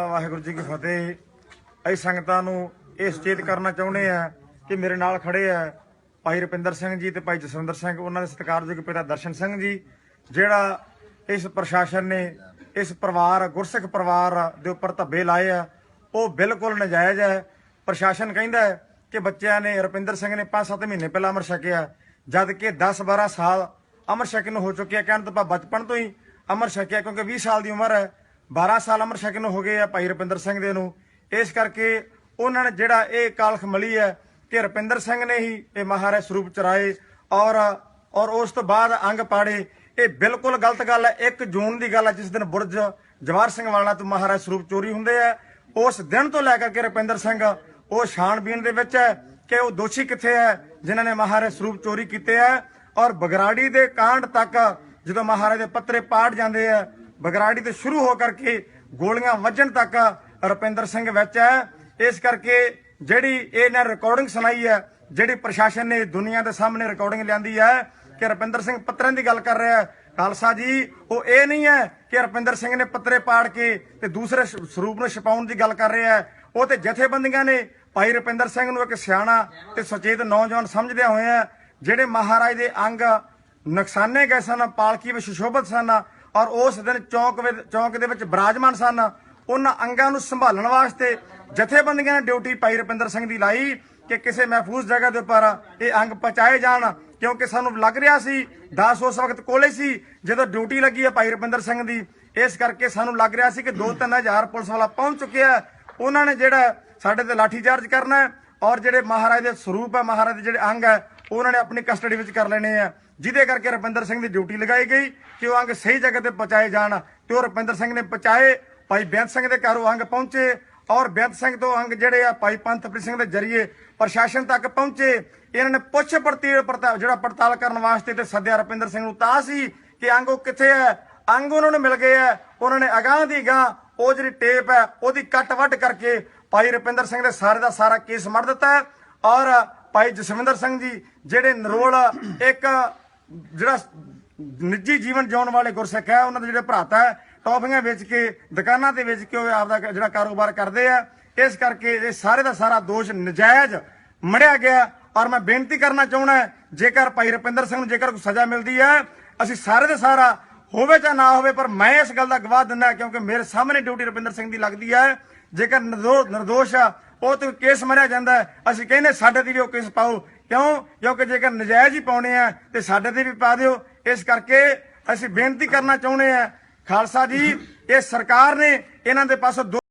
ਵਾਹਿਗੁਰੂ ਜੀ ਕੀ ਫਤਿਹ। ਅਸੀਂ ਸੰਗਤਾਂ ਨੂੰ ਇਹ ਸੁਚੇਤ ਕਰਨਾ ਚਾਹੁੰਦੇ ਆ ਕਿ ਮੇਰੇ ਨਾਲ ਖੜੇ ਆ ਭਾਈ ਰੁਪਿੰਦਰ ਸਿੰਘ ਜੀ ਤੇ ਭਾਈ ਜਸਵਿੰਦਰ ਸਿੰਘ, ਉਹਨਾਂ ਦੇ ਸਤਿਕਾਰਯੋਗ ਪਿਤਾ ਦਰਸ਼ਨ ਸਿੰਘ ਜੀ, ਜਿਹੜਾ ਇਸ ਪ੍ਰਸ਼ਾਸਨ ਨੇ, ਇਸ ਪਰਿਵਾਰ, ਗੁਰਸਿੱਖ ਪਰਿਵਾਰ ਦੇ ਉੱਪਰ ਧੱਬੇ ਲਾਏ ਆ। ਉਹ ਬਿਲਕੁਲ ਨਜਾਇਜ਼ ਹੈ। ਪ੍ਰਸ਼ਾਸਨ ਕਹਿੰਦਾ ਹੈ ਕਿ ਬੱਚਿਆਂ ਨੇ ਰਪਿੰਦਰ ਸਿੰਘ ਨੇ 5-7 ਮਹੀਨੇ ਪਹਿਲਾਂ ਅਮਰ ਛਕਿਆ ਜਦ ਕਿ 10-12 ਸਾਲ ਅਮਰ ਛਕ ਨੂੰ ਹੋ ਚੁੱਕਿਆ, ਕਹਿਣ ਤੋਂ ਭਾਵ ਬਚਪਨ ਤੋਂ ਹੀ ਅਮਰ ਛਕਿਆ ਕਿਉਂਕਿ 20 ਸਾਲ ਦੀ ਉਮਰ ਹੈ। 12 ਸਾਲ ਅਮਰ ਛਕ ਨੂੰ ਹੋ ਗਏ ਆ ਭਾਈ ਰੁਪਿੰਦਰ ਸਿੰਘ ਦੇ ਨੂੰ। ਇਸ ਕਰਕੇ ਉਹਨਾਂ ਨੇ ਜਿਹੜਾ ਇਹ ਕਾਲਖ ਮਲੀ ਹੈ ਕਿ ਰੁਪਿੰਦਰ ਸਿੰਘ ਨੇ ਹੀ ਇਹ ਮਹਾਰਾਜ ਸਰੂਪ ਚਰਾਏ ਔਰ ਔਰ ਉਸ ਤੋਂ ਬਾਅਦ ਅੰਗ ਪਾੜੇ। ਇਹ ਬਿਲਕੁਲ ਗਲਤ ਗੱਲ ਹੈ। 1 ਜੂਨ ਦੀ ਗੱਲ ਹੈ, ਜਿਸ ਦਿਨ ਬੁਰਜ ਜਵਾਰ ਸਿੰਘ ਵਾਲਾ ਤੋਂ ਮਹਾਰਾਜ ਸਰੂਪ ਚੋਰੀ ਹੁੰਦੇ ਆ। ਉਸ ਦਿਨ ਤੋਂ ਲੈ ਕਰਕੇ ਰੁਪਿੰਦਰ ਸਿੰਘ ਉਹ ਛਾਣਬੀਨ ਦੇ ਵਿੱਚ ਹੈ ਕਿ ਉਹ ਦੋਸ਼ੀ ਕਿੱਥੇ ਹੈ, ਜਿਨ੍ਹਾਂ ਨੇ ਮਹਾਰਾਜ ਸਰੂਪ ਚੋਰੀ ਕੀਤੇ ਆ। ਔਰ ਬਗਰਾੜੀ ਦੇ ਕਾਂਡ ਤੱਕ ਜਦੋਂ ਮਹਾਰਾਜ ਦੇ ਪੱਤਰੇ ਪਾੜ ਜਾਂਦੇ ਆ ਬਗਰਾੜੀ ਤੋਂ ਸ਼ੁਰੂ ਹੋ ਕਰਕੇ ਗੋਲੀਆਂ ਵੱਜਣ ਤੱਕ ਰੁਪਿੰਦਰ ਸਿੰਘ ਵਿੱਚ ਹੈ। ਇਸ ਕਰਕੇ ਜਿਹੜੀ ਇਹਨਾਂ ਰਿਕਾਰਡਿੰਗ ਸੁਣਾਈ ਹੈ, ਜਿਹੜੀ ਪ੍ਰਸ਼ਾਸਨ ਨੇ ਦੁਨੀਆ ਦੇ ਸਾਹਮਣੇ ਰਿਕਾਰਡਿੰਗ ਲਿਆਂਦੀ ਹੈ ਕਿ ਰੁਪਿੰਦਰ ਸਿੰਘ ਪੱਤਰਾਂ ਦੀ ਗੱਲ ਕਰ ਰਿਹਾ ਹੈ। ਖਾਲਸਾ ਜੀ, ਉਹ ਇਹ ਨਹੀਂ ਹੈ ਕਿ ਰੁਪਿੰਦਰ ਸਿੰਘ ਨੇ ਪੱਤਰੇ ਪਾੜ ਕੇ ਤੇ ਦੂਸਰੇ ਸਰੂਪ ਨੂੰ ਛਪਾਉਣ ਦੀ ਗੱਲ ਕਰ ਰਿਹਾ ਹੈ। ਉਹ ਤੇ ਜਥੇਬੰਦੀਆਂ ਨੇ ਭਾਈ ਰੁਪਿੰਦਰ ਸਿੰਘ ਨੂੰ ਇੱਕ ਸਿਆਣਾ ਤੇ ਸੁਚੇਤ ਨੌਜਵਾਨ ਸਮਝਦਿਆਂ ਹੋਇਆ ਜਿਹੜੇ ਮਹਾਰਾਜ ਦੇ ਅੰਗ ਨੁਕਸਾਨੇ ਗਏ ਸਨ, ਪਾਲਕੀ ਵਿੱਚ ਸ਼ੋਭਤ ਸਨ ਔਰ ਉਸ ਦਿਨ ਚੌਂਕ ਵਿੱਚ ਚੌਂਕ ਦੇ ਵਿੱਚ ਬਰਾਜਮਾਨ ਸਨ। ਉਹਨਾਂ ਅੰਗਾਂ ਨੂੰ ਸੰਭਾਲਣ ਵਾਸਤੇ ਜਥੇਬੰਦੀਆਂ ਨੇ ਡਿਊਟੀ ਭਾਈ ਰੁਪਿੰਦਰ ਸਿੰਘ ਦੀ ਲਾਈ ਕਿ ਕਿਸੇ ਮਹਿਫੂਜ਼ ਜਗ੍ਹਾ ਦੇ ਉੱਪਰ ਇਹ ਅੰਗ ਪਹੁੰਚਾਏ ਜਾਣ, ਕਿਉਂਕਿ ਸਾਨੂੰ ਲੱਗ ਰਿਹਾ ਸੀ, ਦਾਸ ਉਸ ਵਕਤ ਕੋਲੇ ਸੀ, ਜਦੋਂ ਡਿਊਟੀ ਲੱਗੀ ਹੈ ਭਾਈ ਰੁਪਿੰਦਰ ਸਿੰਘ ਦੀ। ਇਸ ਕਰਕੇ ਸਾਨੂੰ ਲੱਗ ਰਿਹਾ ਸੀ ਕਿ 2-3000 ਪੁਲਿਸ ਵਾਲਾ ਪਹੁੰਚ ਚੁੱਕਿਆ ਉਹਨਾਂ ਨੇ ਜਿਹੜਾ ਸਾਡੇ ਤੇ ਲਾਠੀ ਚਾਰਜ ਕਰਨਾ ਔਰ ਜਿਹੜੇ ਮਹਾਰਾਜ ਦੇ ਸਰੂਪ ਹੈ, ਮਹਾਰਾਜ ਦੇ ਜਿਹੜੇ ਅੰਗ ਹੈ ਉਹਨਾਂ ਨੇ ਆਪਣੀ ਕਸਟਡੀ ਵਿੱਚ ਕਰ ਲੈਣੇ ਆ। ਜਿਹਦੇ ਕਰਕੇ ਰਪਿੰਦਰ ਸਿੰਘ ਦੀ ਡਿਊਟੀ ਲਗਾਈ ਗਈ ਕਿ ਉਹ ਅੰਗ ਸਹੀ ਜਗ੍ਹਾ ਤੇ ਪਹੁੰਚਾਏ ਜਾਣ ਤੇ ਉਹ ਰੁਪਿੰਦਰ ਸਿੰਘ ਨੇ ਪਹੁੰਚਾਏ, ਭਾਈ ਬੇਅੰਤ ਸਿੰਘ ਦੇ ਘਰ ਉਹ ਅੰਗ ਪਹੁੰਚੇ ਔਰ ਬੇਅੰਤ ਸਿੰਘ ਤੋਂ ਅੰਗ ਜਿਹੜੇ ਆ ਭਾਈ ਪੰਥਪ੍ਰੀਤ ਸਿੰਘ ਦੇ ਜਰੀਏ ਪ੍ਰਸ਼ਾਸਨ ਤੱਕ ਪਹੁੰਚੇ। ਇਹਨਾਂ ਨੇ ਪੁੱਛ ਪੜਤੀ ਪੜਤਾ- ਜਿਹੜਾ ਪੜਤਾਲ ਕਰਨ ਵਾਸਤੇ ਤੇ ਸੱਦਿਆ ਰਪਿੰਦਰ ਸਿੰਘ ਨੂੰ ਤਾਂ ਸੀ ਕਿ ਅੰਗ ਉਹ ਕਿੱਥੇ ਹੈ? ਅੰਗ ਉਹਨਾਂ ਨੂੰ ਮਿਲ ਗਏ ਆ ਉਹਨਾਂ ਨੇ ਅਗਾਹ ਦੀ ਗਾਂ ਉਹ ਜਿਹੜੀ ਟੇਪ ਹੈ ਉਹਦੀ ਕੱਟ ਵੱਢ ਕਰਕੇ ਭਾਈ ਰੁਪਿੰਦਰ ਸਿੰਘ ਦੇ ਸਾਰੇ ਦਾ ਸਾਰਾ ਕੇਸ ਮੜ ਦਿੱਤਾ ਹੈ ਔਰ ਭਾਈ ਜਸਵਿੰਦਰ ਸਿੰਘ ਜੀ, ਜਿਹੜੇ ਨਰੋਲ ਇੱਕ ਜਿਹੜਾ ਨਿੱਜੀ ਜੀਵਨ ਜਿਉਣ ਵਾਲੇ ਗੁਰਸਿੱਖ ਹੈ ਉਹਨਾਂ ਦੇ ਜਿਹੜੇ ਭਰਾਤਾ ਹੈ, ਟੌਫੀਆਂ ਵੇਚ ਕੇ, ਦੁਕਾਨਾਂ ਤੇ ਵੇਚ ਕੇ ਉਹ ਆਪਦਾ ਜਿਹੜਾ ਕਾਰੋਬਾਰ ਕਰਦੇ ਆ। ਇਸ ਕਰਕੇ ਇਹ ਸਾਰੇ ਦਾ ਸਾਰਾ ਦੋਸ਼ ਨਜਾਇਜ਼ ਮੜਿਆ ਗਿਆ ਔਰ ਮੈਂ ਬੇਨਤੀ ਕਰਨਾ ਚਾਹੁੰਦਾ ਜੇਕਰ ਭਾਈ ਰੁਪਿੰਦਰ ਸਿੰਘ ਨੂੰ ਜੇਕਰ ਕੋਈ ਸਜ਼ਾ ਮਿਲਦੀ ਹੈ, ਅਸੀਂ ਸਾਰੇ ਦੇ ਸਾਰਾ ਹੋਵੇ ਜਾਂ ਨਾ ਹੋਵੇ, ਪਰ ਮੈਂ ਇਸ ਗੱਲ ਦਾ ਗਵਾਹ ਦਿੰਦਾ ਕਿਉਂਕਿ ਮੇਰੇ ਸਾਹਮਣੇ ਡਿਊਟੀ ਰੁਪਿੰਦਰ ਸਿੰਘ ਦੀ ਲੱਗਦੀ ਹੈ। ਜੇਕਰ ਨਿਰਦੋ- ਨਿਰਦੋਸ਼ ਆ ਉਹ ਤੇ ਕੇਸ ਮਰਿਆ ਜਾਂਦਾ ਅਸੀਂ ਕਹਿੰਦੇ ਸਾਡੇ ਤੇ ਵੀ ਉਹ ਕੇਸ ਪਾਓ। ਕਿਉਂ? ਕਿਉਂਕਿ ਜੇਕਰ ਨਜਾਇਜ਼ ਹੀ ਪਾਉਣੇ ਆ, ਤੇ ਸਾਡੇ ਤੇ ਵੀ ਪਾ ਦਿਓ। ਇਸ ਕਰਕੇ ਅਸੀਂ ਬੇਨਤੀ ਕਰਨਾ ਚਾਹੁੰਦੇ ਆ, ਖਾਲਸਾ ਜੀ, ਇਹ ਸਰਕਾਰ ਨੇ ਇਹਨਾਂ ਦੇ ਪਾਸੋਂ ਦੋ